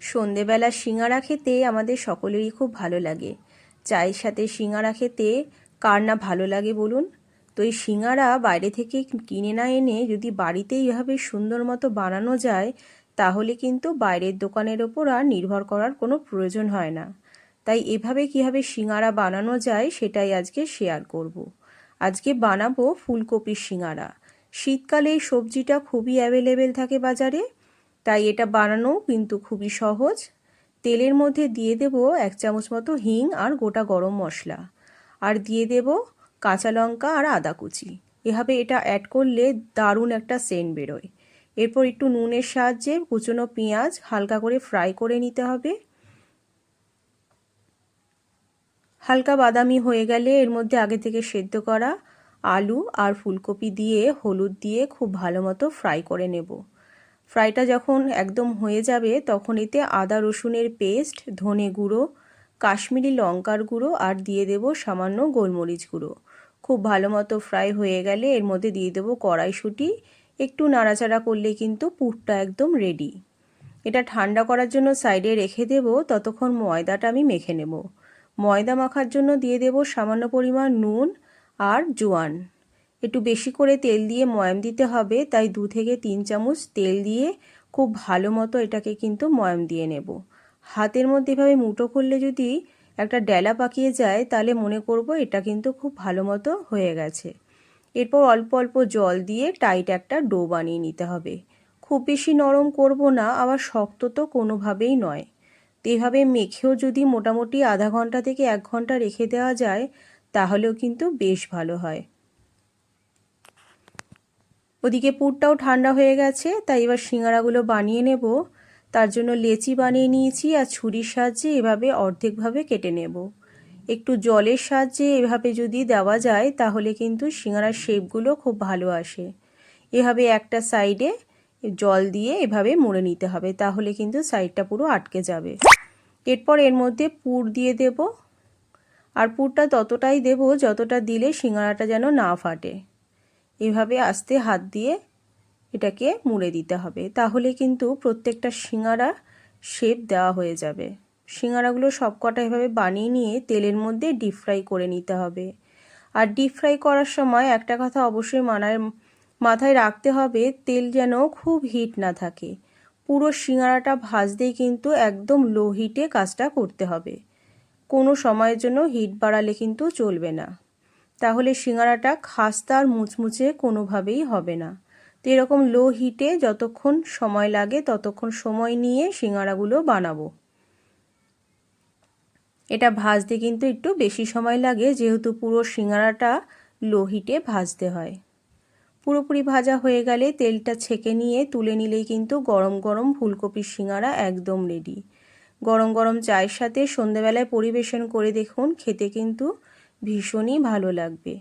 সন্ধেবেলা সিঙাড়া খেতে আমাদের সকলেরই খুব ভালো লাগে। চায়ের সাথে সিঙাড়া খেতে কার না ভালো লাগে বলুন? তো এই সিঙাড়া বাইরে থেকে কিনে না এনে যদি বাড়িতে এইভাবে সুন্দর মতো বানানো যায়, তাহলে কিন্তু বাইরের দোকানের ওপর আর নির্ভর করার কোনো প্রয়োজন হয় না। তাই এভাবে কীভাবে সিঙাড়া বানানো যায় সেটাই আজকে শেয়ার করব। আজকে বানাবো ফুলকপির সিঙাড়া শীতকালে এই সবজিটা খুবই অ্যাভেলেবেল থাকে বাজারে। তাই এটা বানানো কিন্তু খুবই সহজ। তেলের মধ্যে দিয়ে দেব এক চামচ মতো হিং আর গোটা গরম মশলা। আর দিয়ে দেব কাঁচা লঙ্কা আর আদা কুচি। এভাবে এটা অ্যাড করলে দারুণ একটা সেন্ট বেরোয়। এরপর একটু নুনের সাহায্যে কুচনো পেঁয়াজ হালকা করে ফ্রাই করে নিতে হবে। হালকা বাদামি হয়ে গেলে এর মধ্যে আগে থেকে সেদ্ধ করা আলু আর ফুলকপি দিয়ে হলুদ দিয়ে খুব ভালো মতো ফ্রাই করে নেব। ফ্রাইটা যখন একদম হয়ে যাবে, তখন এতে আদা রসুনের পেস্ট, ধনে গুঁড়ো, কাশ্মীরি লঙ্কার গুঁড়ো আর দিয়ে দেব সামান্য গোলমরিচ গুঁড়ো। খুব ভালো মতো ফ্রাই হয়ে গেলে এর মধ্যে দিয়ে দেবো কড়াইশুঁটি। একটু নাড়াচাড়া করলে কিন্তু পুরটা একদম রেডি এটা ঠান্ডা করার জন্য সাইডে রেখে দেব, ততক্ষণ ময়দাটা আমি মেখে নেব। ময়দা মাখার জন্য দিয়ে দেব সামান্য পরিমাণ নুন আর জোয়ান। একটু বেশি করে তেল দিয়ে ময়াম দিতে হবে, তাই দু থেকে তিন চামচ তেল দিয়ে খুব ভালো মতো এটাকে কিন্তু ময়াম দিয়ে নেব। হাতের মধ্যে এভাবে মুটো করলে যদি একটা ডেলা পাকিয়ে যায়, তাহলে মনে করব এটা কিন্তু খুব ভালো মতো হয়ে গেছে। এরপর অল্প অল্প জল দিয়ে টাইট একটা ডো বানিয়ে নিতে হবে। খুব বেশি নরম করব না, আবার শক্ত তো কোনোভাবেই নয়। তো এভাবে মেখেও যদি মোটামুটি আধা ঘণ্টা থেকে এক ঘণ্টা রেখে দেওয়া যায়, তাহলেও কিন্তু বেশ ভালো হয়। ওদিকে পুরটাও ঠান্ডা হয়ে গেছে, তাই এবার সিঙ্গারাগুলো বানিয়ে নেব। তার জন্য লেচি বানিয়ে নিয়েছি আর ছুরির সাহায্যে এভাবে অর্ধেকভাবে কেটে নেব। একটু জলের সাহায্যে এভাবে যদি দেওয়া যায়, তাহলে কিন্তু সিঙ্গারার শেপগুলো খুব ভালো আসে। এভাবে একটা সাইডে জল দিয়ে এভাবে মুড়ে নিতে হবে, তাহলে কিন্তু সাইডটা পুরো আটকে যাবে। এরপর এর মধ্যে পুর দিয়ে দেব। আর পুরটা ততটাই দেব, যতটা দিলে সিঙ্গারাটা যেন না ফাটে। এভাবে আস্তে হাত দিয়ে এটাকে মুড়ে দিতে হবে। তাহলে কিন্তু প্রত্যেকটা সিঙ্গারা শেপ দেওয়া হয়ে যাবে। সিঙ্গারাগুলো সব কটা এভাবে বানিয়ে নিয়ে তেলের মধ্যে ডিপ ফ্রাই করে নিতে হবে। আর ডিপ ফ্রাই করার সময় একটা কথা অবশ্যই মানায়, মাথায় রাখতে হবে, তেল যেন খুব হিট না থাকে। পুরো সিঙ্গারাটা ভাজতেই কিন্তু একদম লো হিটে কাজটা করতে হবে। কোনো সময়ের জন্য হিট বাড়ালে কিন্তু চলবে না। তাহলে সিঙ্গারাটা খাস্তা আর মুচমুচে কোনোভাবেই হবে না। তো এরকম লো হিটে যতক্ষণ সময় লাগে ততক্ষণ সময় নিয়ে সিঙ্গারাগুলো বানাবো। এটা ভাজতে কিন্তু একটু বেশি সময় লাগে, যেহেতু পুরো সিঙ্গারাটা লো হিটে ভাজতে হয়। পুরোপুরি ভাজা হয়ে গেলে তেলটা ছেঁকে নিয়ে তুলে নিলেই কিন্তু গরম গরম ফুলকপির সিঙ্গারা একদম রেডি গরম গরম চায়ের সাথে সন্ধেবেলায় পরিবেশন করে দেখুন, খেতে কিন্তু ভীষণই ভালো লাগবে।